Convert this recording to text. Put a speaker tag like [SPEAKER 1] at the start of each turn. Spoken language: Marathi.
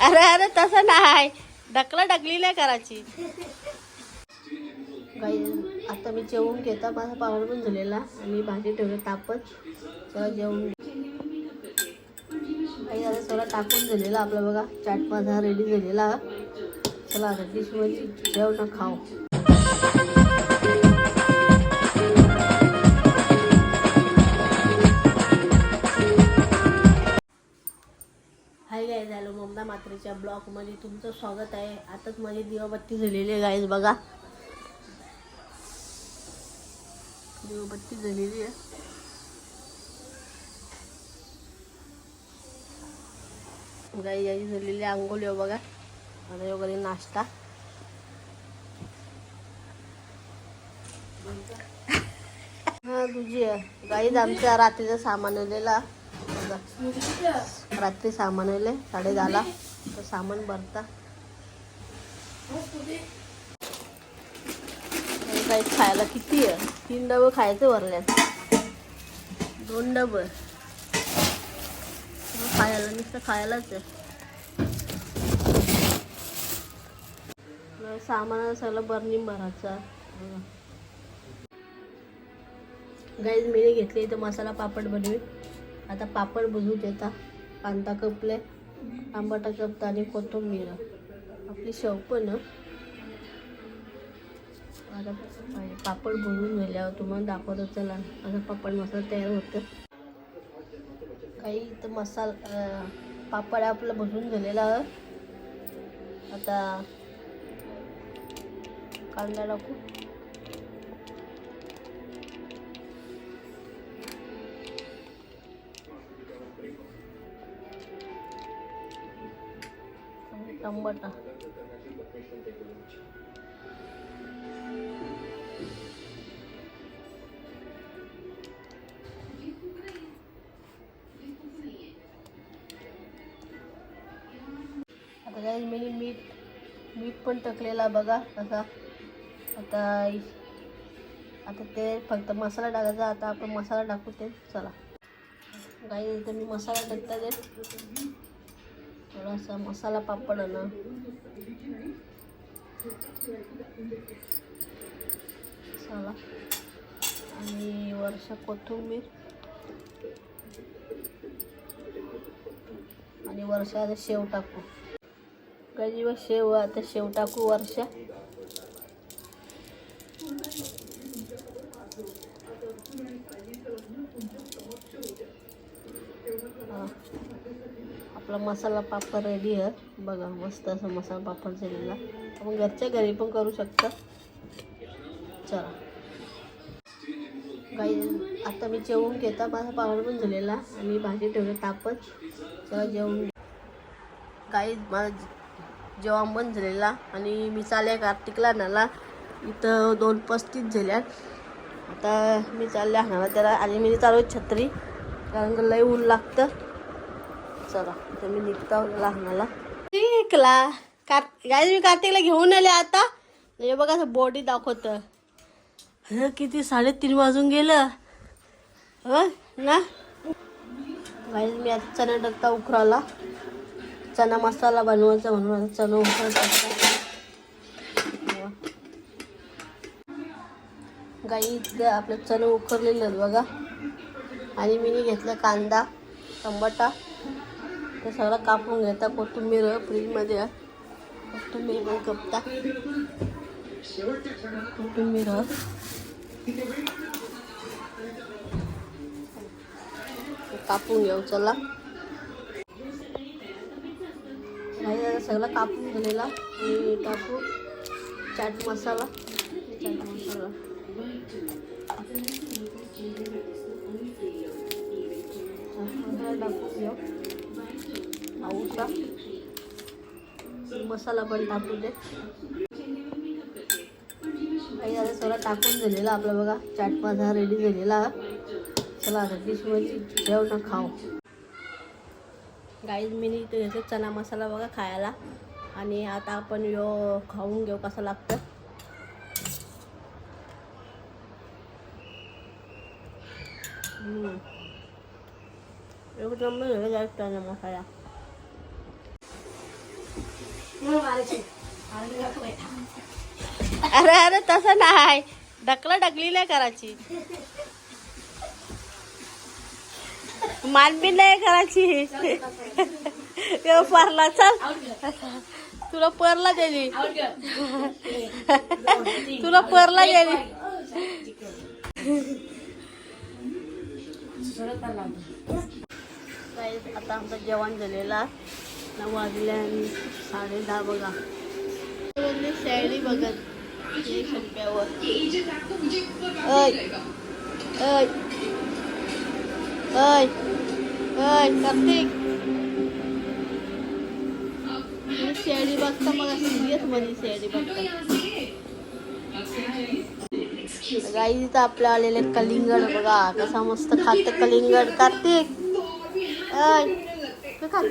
[SPEAKER 1] अरे अरे तसं नाही. ढकला ढकली नाही करायची. काही आता मी जेवून घेता. माझा पावड पण झालेला. आणि भाजी ठेवली तापत. चला जेवून काही आता सगळं टाकून झालेला आपला बघा. चाट माझा रेडी झालेला. चला आता डिशमध्ये जेवण खाऊ. हाय मात्रेच्या ब्लॉगमध्ये तुमचं स्वागत आहे. आताच माझी दिवाबत्ती झालेली आहे गाईज बघा. दिवाबत्ती झालेली आहे. गाई याची झालेली आंघोळ येऊ बघा. आता वगैरे नाश्ता. हा तुझी आहे. गाईज आमच्या रात्रीचं सामान आलेला. रात्री सामान आले साडे दहाला. तर सामान भरता. काही खायला किती आहे? तीन डबं खायचं भरल्यात दोन डबं. खायला नुसतं खायलाच आहे. सामान सगळं बर्नी भरायचा. गाईज मी घेतली इथं मसाला पापड बनवी आता पापड बनवू देता. कांदा कपले आंबाटा कपता आणि कोथिंबीर. आपली शेव पण. आता पापड बनवून गेल्यावर तुम्हाला दाखवतो चला. आता पापड मसाला तयार होतं. काही इथं मसाला पापड आपलं बनवून झालेला आता कांदा टाकू. आणि टमाटा आता काही मी मीठ मीठ पण टाकलेला बघा असा आता आता ते फक्त मसाला टाकायचा आता आपण मसाला टाकू ते चला. काही इथं मी मसाला टाकता ते थोडासा मसाला पापड ना मसाला. आणि वर्षा कोथिंबीर. आणि वर्षा आता शेव टाकू. काही शेव आता शेव टाकू वर्षा हा. आपला मसाला पापड रेडी आहे. बघा मस्त असं मसाला पापड झालेला. आपण घरच्या घरी पण करू शकता. चला. काही आता मी जेवून घेता माझा पापड पण झालेला. आणि भाजी ठेवली तापत चला जेवून काही माझा जेवण पण झालेला. आणि मी चालले कार्तिकला नाला इथं दोन पस्तीस झाल्या. आता मी चालले हाणाला त्याला. आणि मी चालू छत्री. कारण का लय ऊन लागतं. चला तर मी निघता लहानाला निघला. कार गाय मी कार्तिकला घेऊन आले आता? हे बघा असं बॉडी दाखवतं. हं किती साडेतीन वाजून गेलं. हो ना? गाईज मी आता चणा टाकता उकराला. चना मसाला बनवायचा म्हणून आता चणा उकरा टाकता गाई इथलं आपलं चणं उकरलेलं बघा. आणि मी घेतलं कांदा टमाटा. ते सगळं कापून घेता कोथिंबीर फ्रीजमध्ये कोथिंबीर पण कपता. कोथिंबीर कापून घेऊ चला. नाही सगळं कापून झालेला आणि टाकू. चाट मसाला. चाट मसाला टाकून घेऊ. थोडासा मसाला पण टाकू दे. काही आता टाकून झालेला आपला बघा. चाट माझा रेडी झालेला. चला आता डिशमध्ये ना खाऊ. गाईज मी इथे घेतो चना मसाला बघा खायला. आणि आता आपण यो खाऊन घेऊ कसं लागतं एक नंबर झाला चना मसाला. अरे अरे तसं नाही. ढकला ढकली नाही करायची. मानबी नाही करायची. तेव्हा परला चल. तुला परला दिली तुला परला गेली आता आमचं जेवण झालेलं. नऊ वाजले आणि साडे दहा बघा. बोलली बघत एक टप्प्यावर ऐ ऐ ऐ ऐ कार्तिक. शेळी बघता मग सिरियसमध्ये शेळी बघता. गाई इथं आपल्या आलेले कलिंगड बघा. कसा मस्त खात कलिंगड. कार्तिक ऐ खात